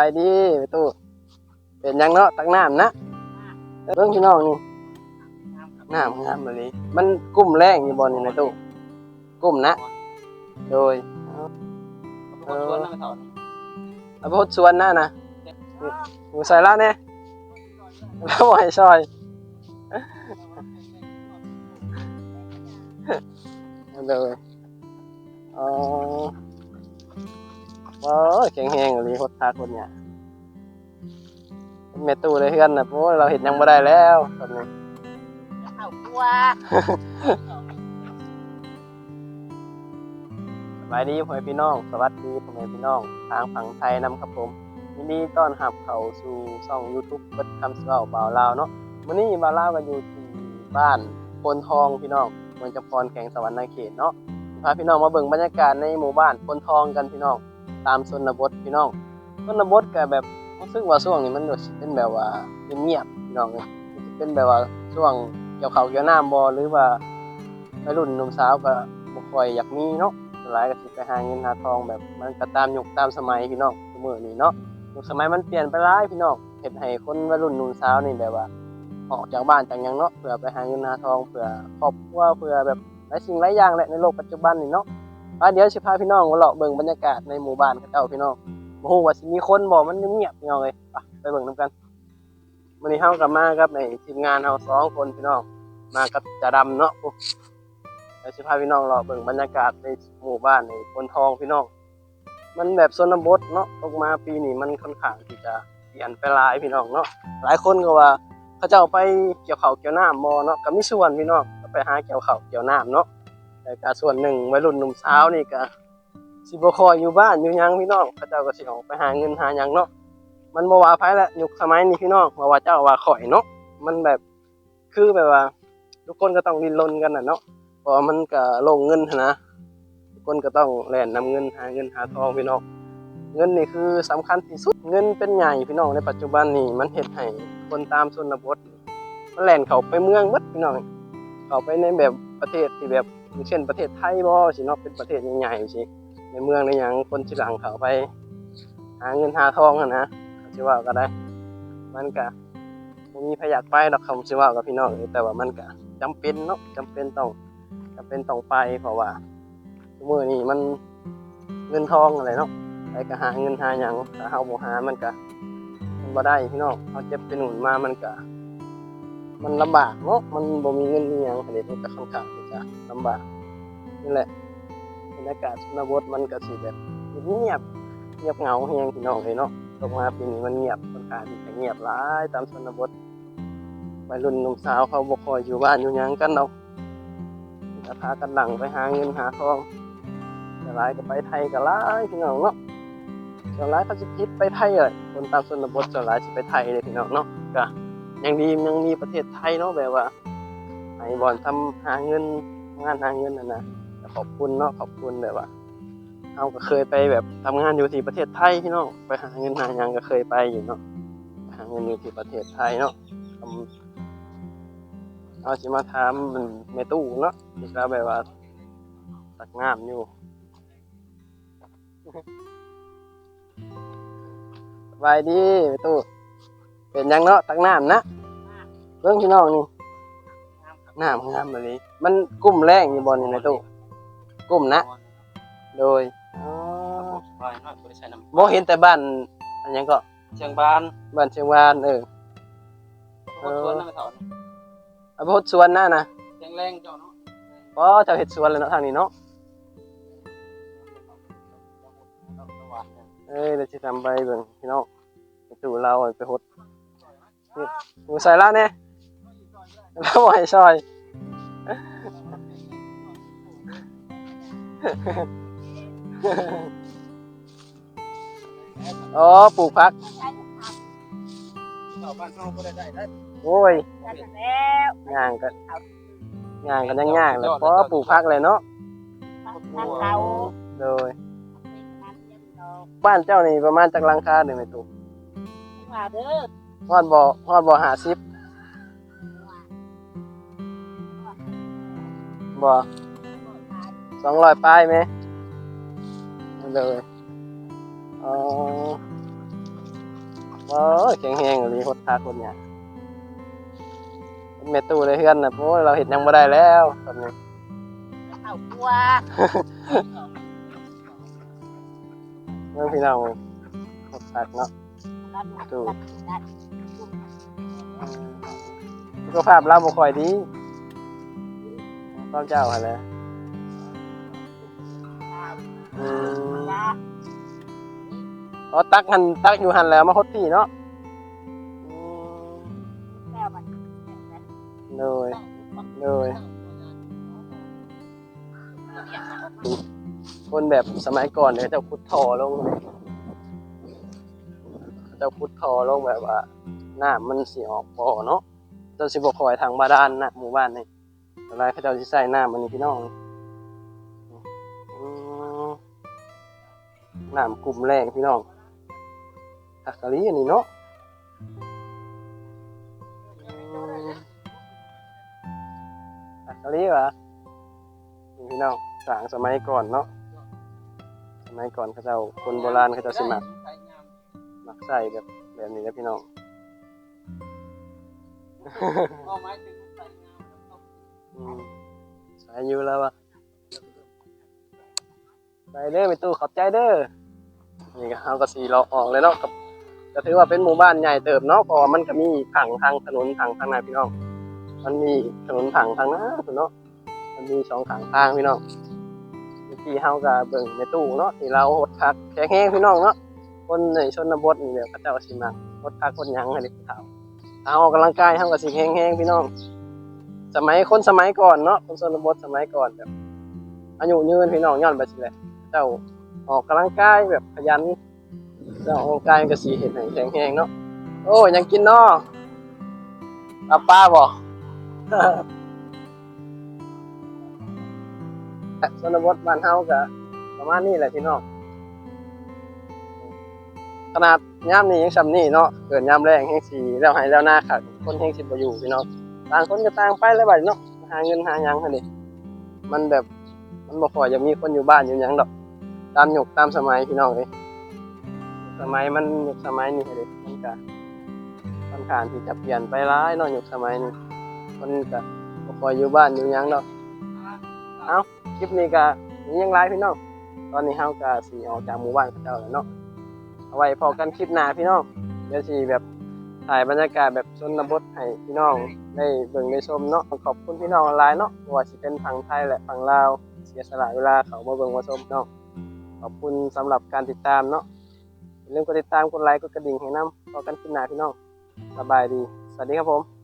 ายดีไปตู้เป็นหยังเนาะตักน้ำนะเรื่องพี่น้องนี่น้ำงามแบบนี้มันกุ้มแรงอยู่บอลนี่ในตู้กุ้มนะ โดยเออชวนนั่งเถาเอาไปพดสวนหน้านะหมูใส่ละเนี่ยแล้วไหวซอยเลยอ๋อ ว้าวแข็งแรงเลยพดทาคนเนี่ยเมตู้เลยเพื่อนนะเพราะว่าเราเห็นยังไม่ได้แล้วตอนนี้เอาตัวสบายดีพ่อแม่พี่น้อง สวัสดีพ่อแม่พี่น้อง ทางฝั่งไทยนำครับผมยินดีต้อนรับเข้าสู่ช่อง YouTube เบิดคำเสาบ่าวลาวเนาะวันนี้บ่าวลาวก็อยู่ที่บ้านโพนทองพี่น้องเมืองจำพรแขวงสะวรรค์นาเขตเนาะพาพี่น้องมาเบิ่งบรรยากาศในหมู่บ้านโพนทองกันพี่น้อง ตามชนบทพี่น้องชนบทก็แบบรู้สึกว่าช่วงนี้มันแบบเป็นแบบว่าเงียบๆพี่น้องเลยเป็นแบบว่าช่วงเกี่ยวข้าเกี่ยวน้ำบ่หรือว่าวัยรุ่นหนุ่มสาวก็บ่ค่อยอยากมีเนาะหลายก็สิไปหาเงินหาทองแบบมันก็ตามยุคตามสมัยพี่น้องทุกมื้อนี้เนาะยุคสมัยมันเปลี่ยนไปหลายพี่น้องเฮ็ดให้คนวัยรุ่นหนุ่มสาวนี่แบบว่าออกจากบ้านจากหยังเนาะเพื่อไปหาเงินหาทองเพื่อครอบครัวเพื่อแบบหลายสิ่งหลายอย่างแหละในโลกปัจจุบันนี่เนาะ อะเดี๋ยวสิพาพี่น้องมาเลาะเบิ่งบรรยากาศในหมู่บ้านเขาเจ้าพี่น้องบ่ฮู้ว่าสิมีคนบ่มันเงียบๆพี่น้องเอ้ยไปเบิ่งนํกันมื้อนี้เฮาก็มากับไอ้ทีมงานเฮาสองคนพี่น้องมากับจ่าดำเนาะเดี๋ยวสิพาพี่น้องเราเบิ่งบรรยากาศในหมู่บ้านในบนทองพี่น้องมันแบบชนบทเนาะตกมาปีนี้มันค่อนข้างที่จะเปลี่ยนไปหลายพี่น้องเนาะหลายคนก็ว่าเขาเจ้าไปเกี่ยวข้าวเกี่ยวน้ำมอเนาะก็มีส่วนพี่น้องก็ไปหาเกี่ยวข้าวเกี่ยวน้ำเนาะ แต่ก็ส่วนหนึ่งวัยรุ่นหนุ่มสาวนี่ก็สิบ่คอยอยู่บ้านอยู่ยังพี่น้องเขาเจ้าก็สิออกไปหาเงินหาหยังเนาะมันบ่ว่าไผละยุคสมัยนี้พี่น้องว่าว่าเจ้าว่าข่อยเนาะมันแบบคือแบบว่า ทุกคนก็ต้องดิ้นรนกันน่ะเนาะเพราะมันก็ลงเงินนะทุกคนก็ต้องแล่นนำเงินหาเงินหาทองพี่น้องเงินนี่คือสำคัญที่สุดเงินเป็นใหญ่พี่น้องในปัจจุบันนี่มันเฮ็ดให้คนตามชนบทมันแล่นเข้าไปเมืองหมดพี่น้องเข้าไปในแบบประเทศที่แบบ เช่นประเทศไทยบ่สิเนาะเป็นประเทศใหญ่ๆสิในเมืองในหยังคนสิหลังเขาไปหาเงินหาทองหั่นนะสิว่าก็ได้ มันก็บ่มีพยากไปดอกคำสิว่ากับพี่น้องแต่ว่ามันก็จำเป็นเนาะจำเป็นต้องจำเป็นต้องไปเพราะว่าทุกมื้อนี้มันเงินทองอะไรเนาะไปก็หาเงินหาหยังถ้าเฮาบ่หามันก็มันบ่ได้พี่น้องเฮาเจ็บเป็นหนุนมามันก็มันลำบากเนาะมันบ่มีเงินมีหยังอันนี้มันก็ค่อนข้าง จะลำบากนี่แหละบรรยากาศชนบทมันก็สิแบบเงียบเงียบเหงาแฮงพี่น้องเลยเนาะตกมาปีนี้มันเงียบค่อนข้างที่จะเงียบหลายตามชนบทวัยรุ่นหนุ่มสาวเขาบ่คอยอยู่บ้านอยู่ยังกันเนาะจะพากันหลังไปหาเงินหาทองจะหลายก็ไปไทยก็หลายพี่น้องเนาะส่วนหลายเขาจะคิดไปไทยเลยคนตามชนบทส่วนหลายจะไปไทยเลยพี่น้องเนาะก็ยังดียังมีประเทศไทยเนาะแบบว่า ไอ้บอลทำหาเงินงานหาเงินน่ะนะแต่ขอบคุณเนาะขอบคุณแบบว่าเราก็เคยไปแบบทำงานอยู่ที่ประเทศไทยพี่น้องไปหาเงินหาหยังก็เคยไปอยู่เนาะไปหาเงินอยู่ที่ประเทศไทยเนาะทำเอาสิมาถามมันแม่ตู้เนาะที่เราแบบว่าตักน้ำอยู่สบายดีแม่ตู้เป็นหยังเนาะตักน้ำนะเรื่องพี่น้องนี่ น้ำงามแบบนี้มันกุ้มแรงอยู่บนนี่แม่ตู้กุ้มนะ โดยอ๋อไปน้อยบริษัทน้ำบ่เห็นแต่บ้านอันหยังก็เชียงบานบ้านเชียงวานเออชวนนั่งเถาเอาไปพดสวนหน้านะเชียงแรงเจ้าเนาะเพราะเจ้าเฮ็ดสวนเลยเนาะทางนี้เนาะเอ้ยเดี๋ยวจะทำไปเบิ่งพี่น้องไปตู่เราเอาไปหดนี่หมูใส่ละเนี่ย แล้วไหวซอย อ๋อปลูกผักเจ้าบ้านเฮาบ่ได้ได้ได้โอ้ยกันแล้วย่างกันย่างกันยังย่างเลยเพราะปลูกผักเลยเนาะทางเขาโดย บ้านเจ้านี่ประมาณจักหลังคาเด้ไหมตู่มาเด้อฮอดบ่ฮอดบ่หาสิบ บ่สองร้อยป้ายไหมเลยอ๋อโอ้ยแข็งแรงเลยโคตรทาคนเนี่ยเป็นเมตู้เลยเพื่อนนะโอ้ยเราเห็นยังบ่ได้แล้วตอนนี้เข้าครัวเมื่อพี่น้องโคตรทักเนาะตู้สุขภาพเราบ่ค่อยดี ต้องเจ้าอะไรอืมอ๋อตักหันตักอยู่หันแล้วมาฮดพี่เนาะอืมแล้วมันเลยเลยคนแบบสมัยก่อนเนี่ยเขาเจ้าขุดท่อลงเลยเขาเจ้าขุดท่อลงแบบว่าน้ำมันสิออกบ่อเนาะเจ้าสิบ่คอยทางบาดาลนะหมู่บ้านนี่ อะไรเขาเจ้าสิใส่น้ำมันนี่พี่น้องน้ำกลุ่มแรกพี่น้องทักกะลีอันนี้เนาะอักกะลีวะนี่พี่น้องสางสมัยก่อนเนาะสมัยก่อนเขาเจ้าคนโบราณเขาเจ้าสิมักมักใส่แบบแบบนี้นะพี่น้อง อืมใส่อยู่แล้ววะใส่เด้อไปตู้ขอบใจเด้อนี่ก็เอากระสีเราออกเลยเนาะกับก็ถือว่าเป็นหมู่บ้านใหญ่เติบเนาะเพราะมันก็มีผังทางถนนทางทางไหนพี่น้อง มันมีถนนผังทางนั้นเนาะมันมีสองขางทางพี่น้องเมื่อกี้เฮาก็เบิ่งในตู้เนาะที่เราหดพักแข็งแห้งพี่น้องเนาะคนในชนบทนี่แหละเขาเจ้าสิมาหดพักคนยังให้เด็กเฒ่าเอาออกกำลังกายเฮาก็สิแห้งๆพี่น้อง สมัยคนสมัยก่อนเนาะคนชนบทสมัยก่อนแบบอายุยืนพี่น้องย้อนไปสิแหละเจ้าออกกำลังกายแบบขยันเจ้าออกกำลังกายก็สิเห็นให้แข็งแรงเนาะโอ้ยังกินเนาะป้าป้าบ่ชนบทบ้านเฮาก็ประมาณนี้แหละพี่น้องขนาดยามนี้ยังซำนี้เนาะเกิดยามแรงแห่งสีแล้วให้แล้วหน้าขาดคนแห่งสิบอยู่พี่น้อง ต่างคนก็ต่างไปแล้วบัดเนาะหาเงินหาหยังหั่นนี่มันแบบมันบ่ค่อยจะมีคนอยู่บ้านอยู่หยังดอก ตามยุคตามสมัยพี่น้องเอ้ยสมัยมันยุคสมัยนี้เด้มันก็ค่อนข้างที่จะเปลี่ยนไปหลายเนาะยุคสมัยนี้คนก็บ่ค่ออยู่บ้านอยู่หยังดอกเอ้าคลิปนี้ก็มีหยังหลายพี่น้องตอนนี้เฮาก็สิออกจากหมู่บ้านเขาเจ้าแล้วเนาะเอาไว้พอกันคลิปหน้าพี่น้องเดี๋ยวสิแบบ ถ่ายบรรยากาศแบบชนบทให้พี่น้องได้เบิ่งได้ชมเนาะขอบคุณพี่น้องหลายเนาะบ่ว่าสิเป็นฝั่งไทยและฝั่งลาวเสียสละเวลาเขามาเบิ่งมาชมเนาะขอบคุณสำหรับการติดตามเนาะอย่าลืมกดติดตามกดไลค์กดกระดิ่งให้นำพอกันคลิปหน้าพี่น้องสบายดี สวัสดีครับผม